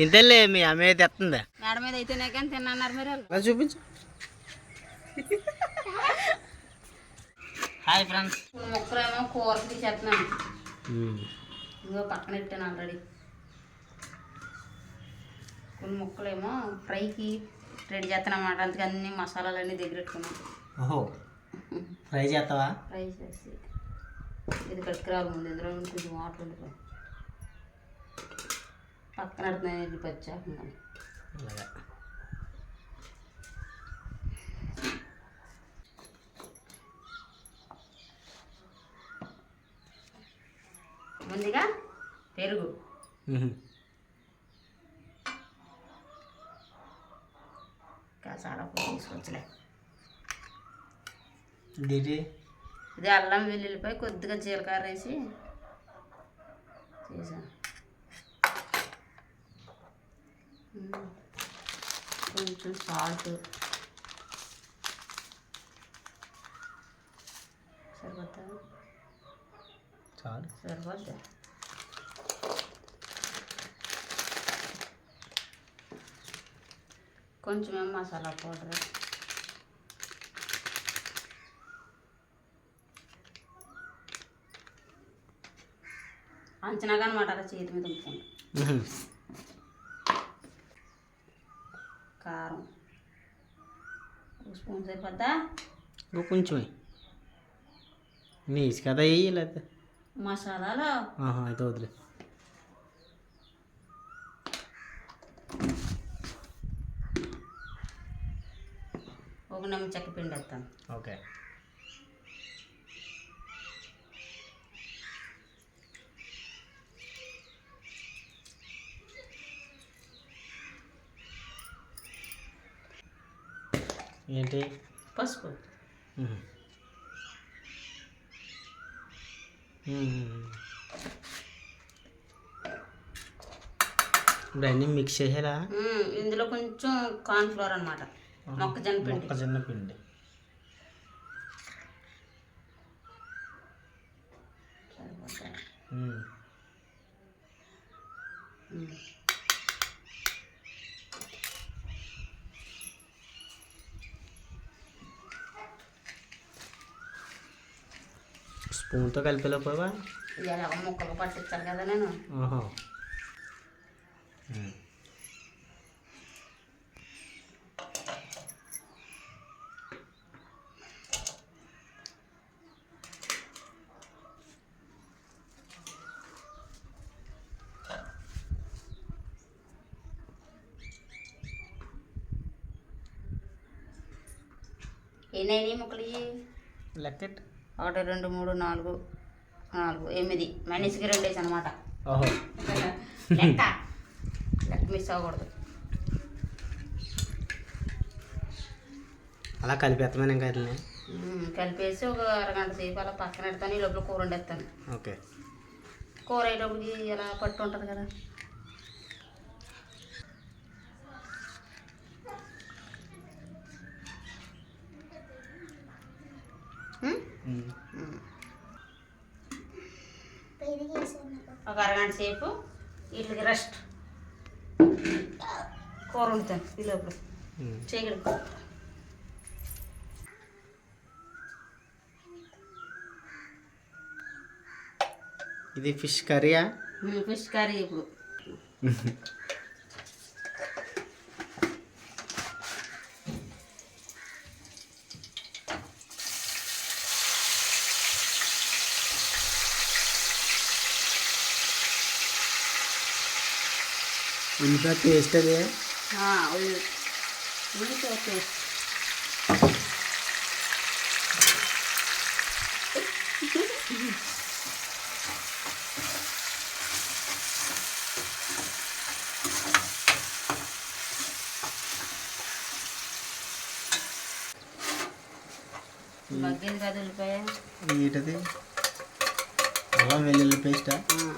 చింతలే మీ అమ్మ అయితే తెస్తుందా మేడ మీద అయితేనే కానీ తిన్నన్నారు మీరు. అలా చూపించు. Hi friends. ముక్కలేమో కూరకి తీసేస్తున్నాను. ఇంకో పక్కన పెట్టాను ఆల్రెడీ కొన్ని ముక్కలేమో ఫ్రైకి రెడీ చేస్తానమాట అందుకే అన్ని మసాలాలన్నీ దగ్గర పెట్టుకున్నాం ఓహో. ఫ్రై చేస్తావా? ఫ్రై చేసి ఇది కట్టుకురావాలి ముందు. ఇందులో కొంచెం వాటర్ ఉండిపోయి పక్కన అడుగుతున్నాయి పచ్చాకుండా అలాగా. ముందుగా పెరుగు. కాసాల తీసుకొచ్చలే. ఇది అల్లం వెల్లుల్లిపై కొద్దిగా జీలకర్ర వేసి చేసాను కొంచెం సాల్ట్ సరిపోతా చాలు సరిపోద్ది కొంచెం మసాలా పౌడర్ అంచనాగా అనమాట అలా చేతి మీద ఉంచుకోండి మ్మ్. కారం ఒక స్పూన్ సరిపోద్దా ఇంకో కొంచెమే. నీసు కదా వెయ్యి లేకపోతే? మసాలాలు? ఆహా అయితే వదిలే. ఒక నిమ్మ చెక్క పిండి వేస్తాను ఓకే. ఏంటి? పసుపు. ఇప్పుడు అన్నీ మిక్స్ చేసేలా? ఇందులో కొంచెం కార్న్ ఫ్లోర్ అనమాట మొక్కజొన్న పిండి. మొక్కజొన్న పిండి. స్పూన్తో కలిపేలోపోవా ఇది ఎలాగో ముక్కలు పట్టించాలి కదా నేను ఓహో మ్మ్. ఎన్ని అయినాయి ముక్కలు ఇవి? ఒకటి రెండు మూడు నాలుగు నాలుగు ఎనిమిది. మనిషికి రెండు వేసి అనమాట ఓహో. లెక్క. లెక్క మిస్ అవ్వకూడదు. అలా కలిపేస్తామని ఇంకా ఉమ్, కలిపేసి ఒక అరగంట సేపు అలా పక్కన పెడతాను ఈ లోపల కూర వండేస్తాను. ఓకే. కూర అయ్యేటప్పటికి ఇలా పట్టు ఉంటుంది కదా. ఒక అరగంట సేపు వీటికి రెస్ట్. కూర వండుతాను ఈ లోపల. చేయగలుగుతా ఇది ఫిష్ కర్రీయా? ఫిష్ కర్రీ ఇప్పుడు. ఇంకా టేస్ట్ అదే. ఉల్లిపాయ పేస్ట్ మగ్గింది కదా ఉల్లిపాయ. ఏంటది? అల్లం వెల్లుల్లి పేస్టా ఆ.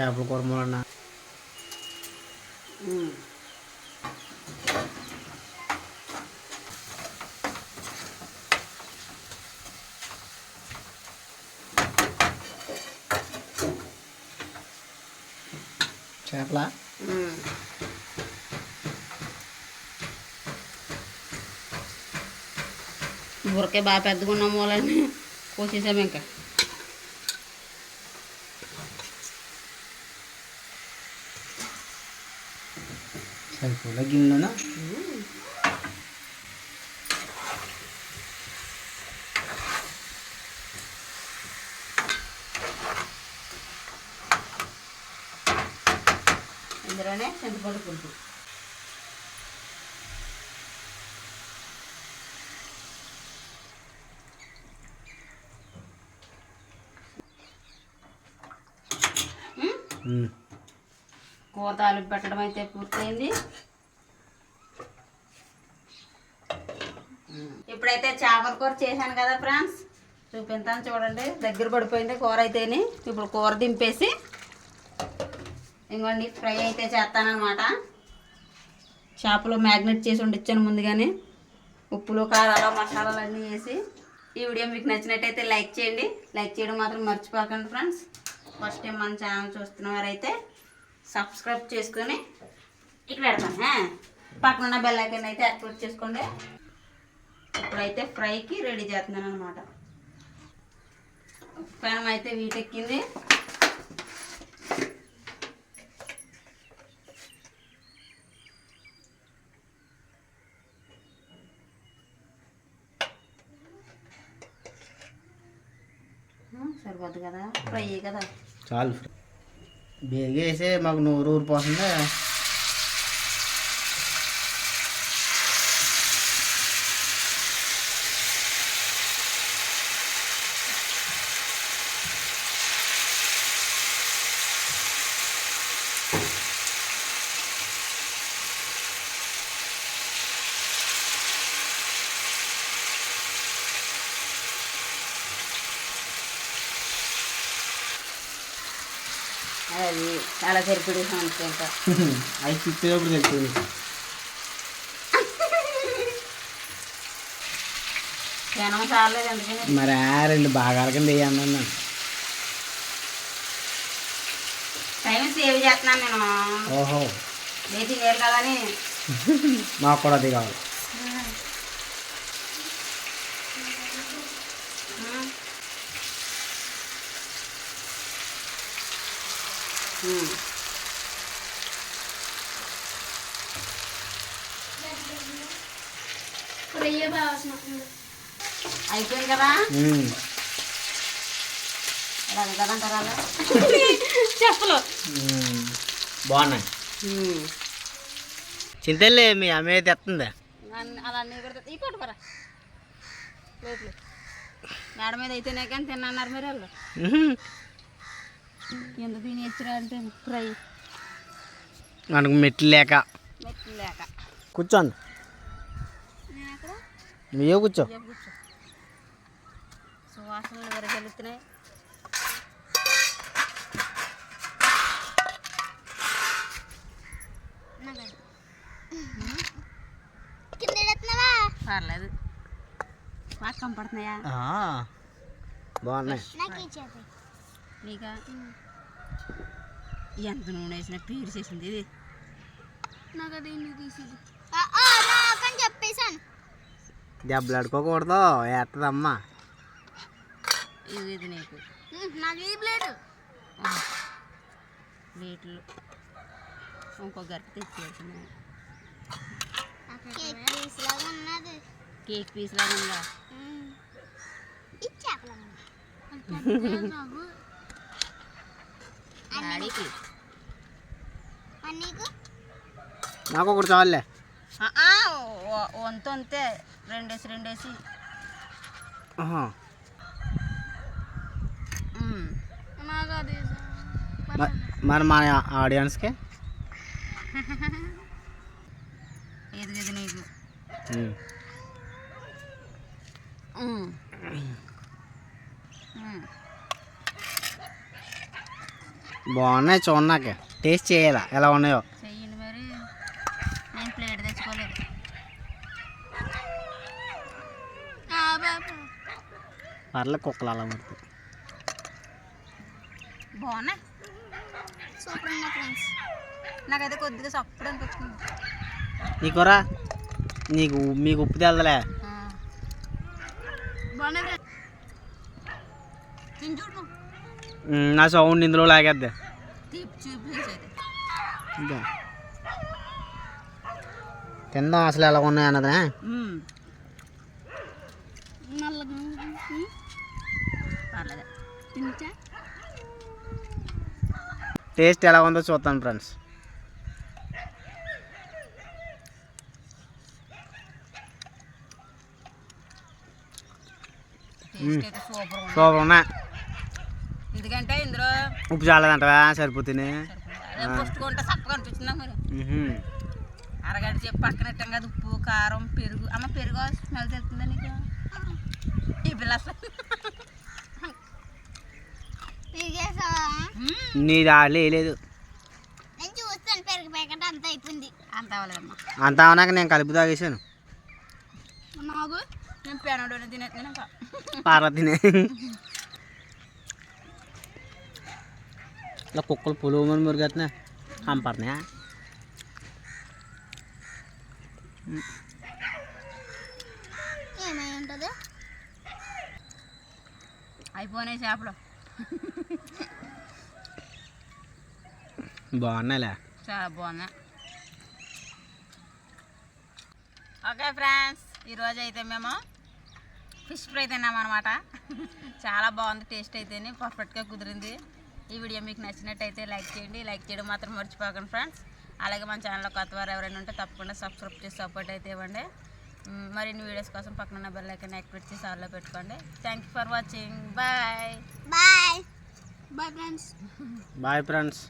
చేపల కూర మూలన్న. చేపల. బురకే బాగా పెద్దగా ఉన్న మూలని కోసేసాము ఇంకా ಸ್ವಲ್ಪ ಒಳಗಿಲ್ಲನ ಅಂದ್ರೆ ಚೆಂದ್ಕೊಂಡು ಕುಂತು ಹ್ಞೂ ఉమ్. కూర తాలింపు పెట్టడం అయితే పూర్తయింది. ఇప్పుడైతే చేపల కూర చేశాను కదా ఫ్రెండ్స్. చూపిస్తాను చూడండి. దగ్గర పడిపోయింది కూర అయితేని. ఇప్పుడు కూర దింపేసి ఇంకోండి ఫ్రై అయితే చేస్తానమాట చేపలు మ్యాగ్నెట్ చేసి ఉండిచ్చాను ముందుగానే. ఉప్పులు కారాలు మసాలాలు అన్నీ వేసి ఈ వీడియో మీకు నచ్చినట్టయితే లైక్ చేయండి. లైక్ చేయడం మాత్రం మర్చిపోకండి ఫ్రెండ్స్. ఫస్ట్ టైం మన ఛానల్ చూస్తున్న వారైతే సబ్స్క్రైబ్ చేసుకొని ఇక్కడ పెడతాను? పక్కన ఉన్న బెల్ ఐకాన్ అయితే యాక్టివేట్ చేసుకోండి. ఇప్పుడైతే ఫ్రైకి రెడీ చేస్తున్నాను అనమాట పెనం అయితే వీటెక్కింది. సరిపోద్ది కదా? ఫ్రై కదా? చాలు బేగా మాకు నూరు ఊరిపోతుంది అది చాలా సరిపడి అంతే ఇంకా. అవి తిప్పేటప్పుడు తెలుస్తుంది జనం చాలేదు అందుకని. మరి ఆ రెండు కింద వేయండి అన్నాను టైం సేవ్ చేస్తున్నాను నేను. ఓహో. వెయిటింగ్ వేరు కదని మాకు కూడా అది కావాలి. ఉమ్. అయిపోయింది కదా? చెప్పలు. బాగున్నాయి. చింతలే మీ అమ్మే తెస్తుందా అలా ఈ లోపల మేడ మీద అయితేనే కానీ తిన్నన్నారు మీరు వాళ్ళు. ఫ్రై? మనకు మెట్లు లేక. మెట్లు లేక. కూర్చోండి. నువ్వే కూర్చో. సువాసనలు విరగలుగుతున్నాయి పర్లేదు. బాగా బాగున్నాయి. నీకా? ఎంత నూనె వేసిన పీరు చేసింది ఇది. చెప్పేశాను. దెబ్బలాడుకోకూడదు. వేస్తుందమ్మా ఇది ఇది నీకు. నాకు ఈ ప్లేట్ ప్లేట్లు ఇంకో గరిట తెచ్చేసింది కేక్ పీస్ లాగా ఉన్నది. కేక్ పీస్ లాగా ఉందా ఇది చేపల డాడీకి. నీకు నాకు ఒకటి చాలులే వంతు రెండేసి రెండేసి. మరి మా ఆడియన్స్కి? ఇది ఇది నీకు. బాగున్నాయి చూడన్నాక టేస్ట్ చేయాలా? ఎలా ఉన్నాయో? చెయ్యండి మరి. నేను ప్లేట్ తెచ్చుకోలేదు. ఆ, బాబు. పర్లే కుక్కలు అలా పడుతుంది బాగున్నాయి? సూపర్ ఉన్నాయి ఫ్రెండ్స్. నాకైతే కొద్దిగా సప్పుడు అనిపించింది. నీకురా నీకు మీకు ఉప్పు తెలదలే. బాగున్నాయి ఫ్రెండ్స్. చూడు. నా సౌండ్ ఇందులో లాగేద్ది. తిందాం అసలు ఎలా ఉన్నాయి అన్నదా? టేస్ట్ ఎలా ఉందో చూస్తాను ఫ్రెండ్స్. సూపర్ ఉన్నాయి. ఉప్పు చాలదంటవా? మ్మ్హ్మ్. అరగంట చెప్పి పక్కన పెట్టాం కదా ఉప్పు కారం పెరుగు. అమ్మ పెరుగు స్మెల్ తెలుస్తుందా నీకు? ఈ పిల్ల. నీ లేదు. అంత అవునాక నేను కలుపు తాగేసాను నాకు ఇలా కుక్కలు పులుగు మురిగెత్తున్నా కంపడుతున్నాయా ఏమై ఉంటుంది అయిపోయినాయి చేపలు. బాగున్నాయిలే. చాలా బాగున్నాయి. ఓకే ఫ్రెండ్స్ ఈరోజు అయితే మేము ఫిష్ ఫ్రై తిన్నామన్నమాట. చాలా బాగుంది టేస్ట్ అయితేనే పర్ఫెక్ట్గా కుదిరింది. ఈ వీడియో మీకు నచ్చినట్టయితే లైక్ చేయండి. లైక్ చేయడం మాత్రం మర్చిపోకండి ఫ్రెండ్స్. అలాగే మన ఛానల్లో కొత్త వారు ఎవరైనా ఉంటే తప్పకుండా సబ్స్క్రైబ్ చేసి సపోర్ట్ అయితే ఇవ్వండి. మరిన్ని వీడియోస్ కోసం పక్కన బెల్ ఐకాన్ యాక్టివేట్ చేసి ఆల్లో పెట్టుకోండి. Thank you for watching bye bye bye friends bye friends